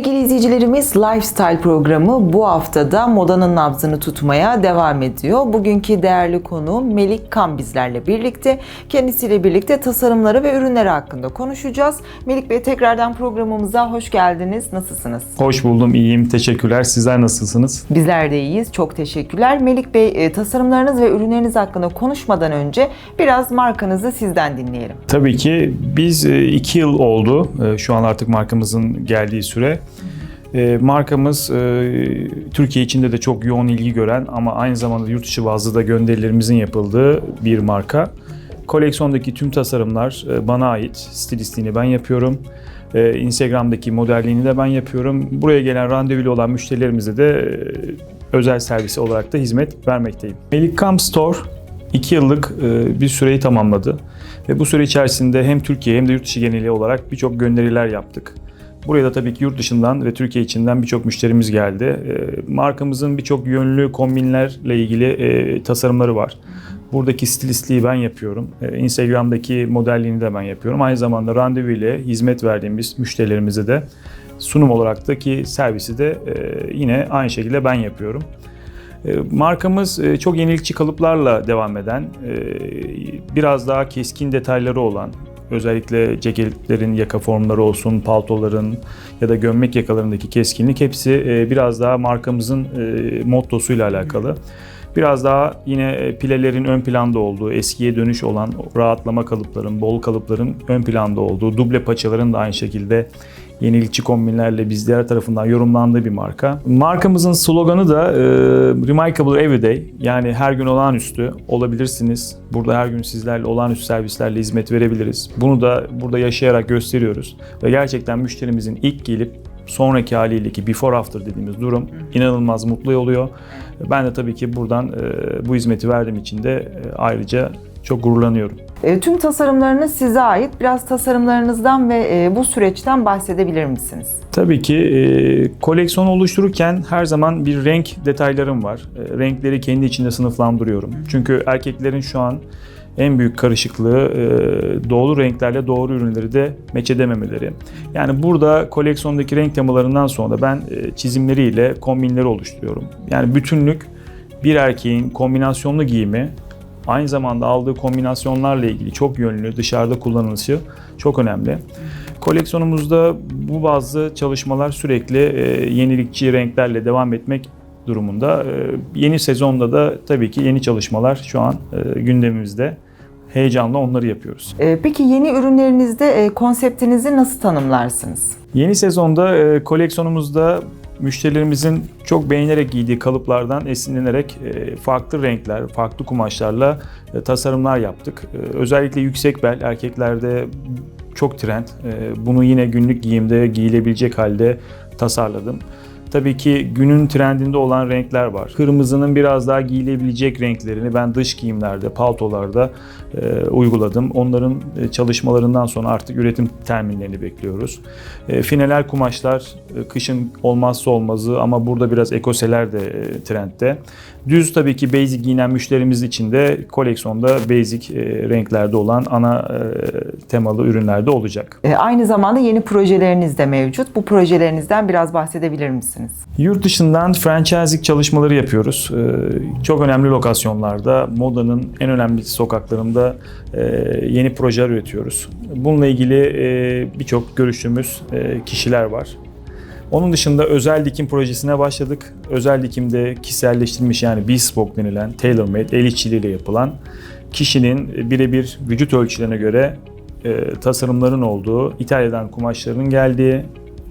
Sevgili izleyicilerimiz Lifestyle programı bu haftada modanın nabzını tutmaya devam ediyor. Bugünkü değerli konuğum Melik Kan bizlerle birlikte. Kendisiyle birlikte tasarımları ve ürünleri hakkında konuşacağız. Melik Bey tekrardan programımıza hoş geldiniz. Nasılsınız? Hoş buldum, iyiyim. Teşekkürler. Sizler nasılsınız? Bizler de iyiyiz. Çok teşekkürler. Melik Bey e, tasarımlarınız ve ürünleriniz hakkında konuşmadan önce biraz markanızı sizden dinleyelim. Tabii ki biz e, iki yıl oldu. e, Şu an artık markamızın geldiği süre. E, Markamız e, Türkiye içinde de çok yoğun ilgi gören ama aynı zamanda yurt dışı bazlı da gönderilerimizin yapıldığı bir marka. Koleksiyondaki tüm tasarımlar e, bana ait. Stilistliğini ben yapıyorum. E, Instagram'daki modelliğini de ben yapıyorum. Buraya gelen randevulu olan müşterilerimize de özel servisi olarak da hizmet vermekteyim. Melikam Store 2 yıllık bir süreyi tamamladı. Ve bu süre içerisinde hem Türkiye hem de yurt dışı geneli olarak birçok gönderiler yaptık. Buraya da tabii ki yurt dışından ve Türkiye içinden birçok müşterimiz geldi. E, Markamızın birçok yönlü kombinlerle ilgili e, tasarımları var. Buradaki stilistliği ben yapıyorum. E, Instagram'daki modelliğini de ben yapıyorum. Aynı zamanda randevu ile hizmet verdiğimiz müşterilerimize de sunum olarak da ki servisi de e, yine aynı şekilde ben yapıyorum. E, Markamız e, çok yenilikçi kalıplarla devam eden, biraz daha keskin detayları olan, özellikle ceketlerin yaka formları olsun, paltoların ya da gömlek yakalarındaki keskinlik hepsi e, biraz daha markamızın mottosuyla alakalı. Biraz daha yine pilelerin ön planda olduğu, eskiye dönüş olan rahatlama kalıpların, bol kalıpların ön planda olduğu, duble paçaların da aynı şekilde yenilikçi kombinlerle bizler tarafından yorumlandığı bir marka. Markamızın sloganı da e, Remarkable Everyday yani her gün olağanüstü olabilirsiniz. Burada her gün sizlerle olağanüstü servislerle hizmet verebiliriz. Bunu da burada yaşayarak gösteriyoruz ve gerçekten müşterimizin ilk gelip sonraki haliyle ki before after dediğimiz durum inanılmaz mutlu oluyor. Ben de tabii ki buradan e, bu hizmeti verdiğim için de e, ayrıca çok gururlanıyorum. E, tüm tasarımlarınız size ait. Biraz tasarımlarınızdan ve e, bu süreçten bahsedebilir misiniz? Tabii ki e, koleksiyon oluştururken her zaman bir renk detaylarım var. E, renkleri kendi içinde sınıflandırıyorum. Çünkü erkeklerin şu an en büyük karışıklığı e, doğru renklerle doğru ürünleri de meç edememeleri. Yani burada koleksiyondaki renk temalarından sonra ben e, çizimleriyle kombinleri oluşturuyorum. Yani bütünlük bir erkeğin kombinasyonlu giyimi aynı zamanda aldığı kombinasyonlarla ilgili çok yönlü dışarıda kullanılışı çok önemli. Koleksiyonumuzda bu bazı çalışmalar sürekli e, yenilikçi renklerle devam etmek durumunda. E, yeni sezonda da tabii ki yeni çalışmalar şu an e, gündemimizde. Heyecanla onları yapıyoruz. Peki yeni ürünlerinizde konseptinizi nasıl tanımlarsınız? Yeni sezonda koleksiyonumuzda müşterilerimizin çok beğenerek giydiği kalıplardan esinlenerek e, farklı renkler, farklı kumaşlarla e, tasarımlar yaptık. E, özellikle yüksek bel erkeklerde çok trend. Bunu yine günlük giyimde giyilebilecek halde tasarladım. Tabii ki günün trendinde olan renkler var. Kırmızının biraz daha giyilebilecek renklerini ben dış giyimlerde, paltolarda e, uyguladım. Onların e, çalışmalarından sonra artık üretim terminlerini bekliyoruz. E, fineler kumaşlar e, kışın olmazsa olmazı ama burada biraz ekoseler de e, trendde. Düz tabii ki basic giyinen müşterimiz için de koleksiyonda basic e, renklerde olan ana e, temalı ürünlerde olacak. E, aynı zamanda yeni projeleriniz de mevcut. Bu projelerinizden biraz bahsedebilir misiniz? Yurt dışından franchising çalışmaları yapıyoruz. Ee, Çok önemli lokasyonlarda, modanın en önemli sokaklarında e, yeni projeler üretiyoruz. Bununla ilgili e, birçok görüştüğümüz e, kişiler var. Onun dışında özel dikim projesine başladık. Özel dikimde kişiselleştirilmiş yani bespoke denilen tailor made el işçiliğiyle yapılan kişinin birebir vücut ölçülerine göre e, tasarımların olduğu, İtalya'dan kumaşların geldiği,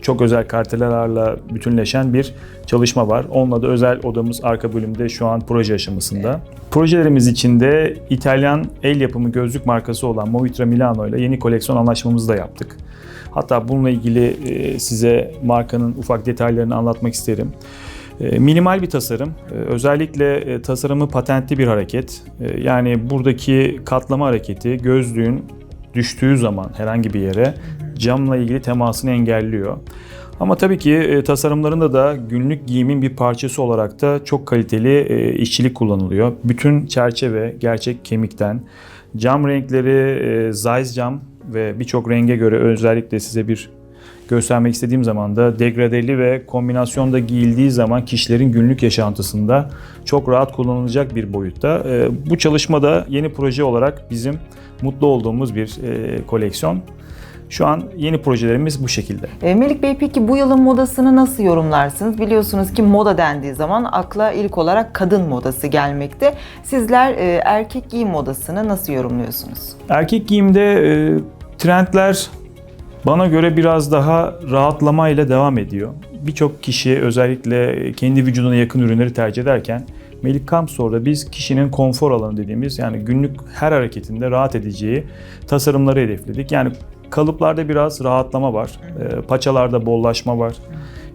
çok özel kartelerle bütünleşen bir çalışma var. Onunla da özel odamız arka bölümde şu an proje aşamasında. Projelerimiz içinde İtalyan el yapımı gözlük markası olan Movitra Milano ile yeni koleksiyon anlaşmamızı da yaptık. Hatta bununla ilgili e, size markanın ufak detaylarını anlatmak isterim. E, Minimal bir tasarım. E, Özellikle tasarımı patentli bir hareket. Yani buradaki katlama hareketi gözlüğün düştüğü zaman herhangi bir yere camla ilgili temasını engelliyor. Ama tabii ki e, tasarımlarında da günlük giyimin bir parçası olarak da çok kaliteli e, işçilik kullanılıyor. Bütün çerçeve gerçek kemikten. Cam renkleri e, Zeiss cam ve birçok renge göre özellikle size bir göstermek istediğim zaman da degradeli ve kombinasyonda giyildiği zaman kişilerin günlük yaşantısında çok rahat kullanılacak bir boyutta. Ee, Bu çalışmada yeni proje olarak bizim mutlu olduğumuz bir e, koleksiyon. Şu an yeni projelerimiz bu şekilde. E, Melik Bey peki bu yılın modasını nasıl yorumlarsınız? Biliyorsunuz ki moda dendiği zaman akla ilk olarak kadın modası gelmekte. Sizler e, erkek giyim modasını nasıl yorumluyorsunuz? Erkek giyimde e, trendler bana göre biraz daha rahatlama ile devam ediyor. Birçok kişi özellikle kendi vücuduna yakın ürünleri tercih ederken Melik Camp Store'da biz kişinin konfor alanı dediğimiz yani günlük her hareketinde rahat edeceği tasarımları hedefledik. Yani kalıplarda biraz rahatlama var. E, Paçalarda bollaşma var.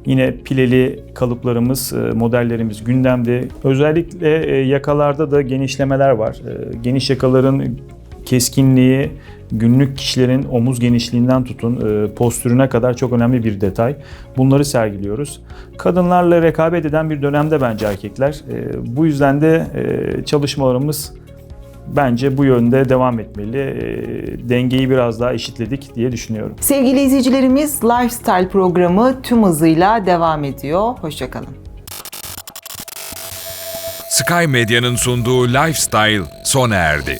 Yine pileli kalıplarımız, e, modellerimiz gündemde. Özellikle e, yakalarda da genişlemeler var. E, Geniş yakaların keskinliği günlük kişilerin omuz genişliğinden tutun postürüne kadar çok önemli bir detay. Bunları sergiliyoruz. Kadınlarla rekabet eden bir dönemde bence erkekler. Bu yüzden de çalışmalarımız bence bu yönde devam etmeli. E, Dengeyi biraz daha eşitledik diye düşünüyorum. Sevgili izleyicilerimiz Lifestyle programı tüm hızıyla devam ediyor. Hoşçakalın. Sky Medya'nın sunduğu Lifestyle sona erdi.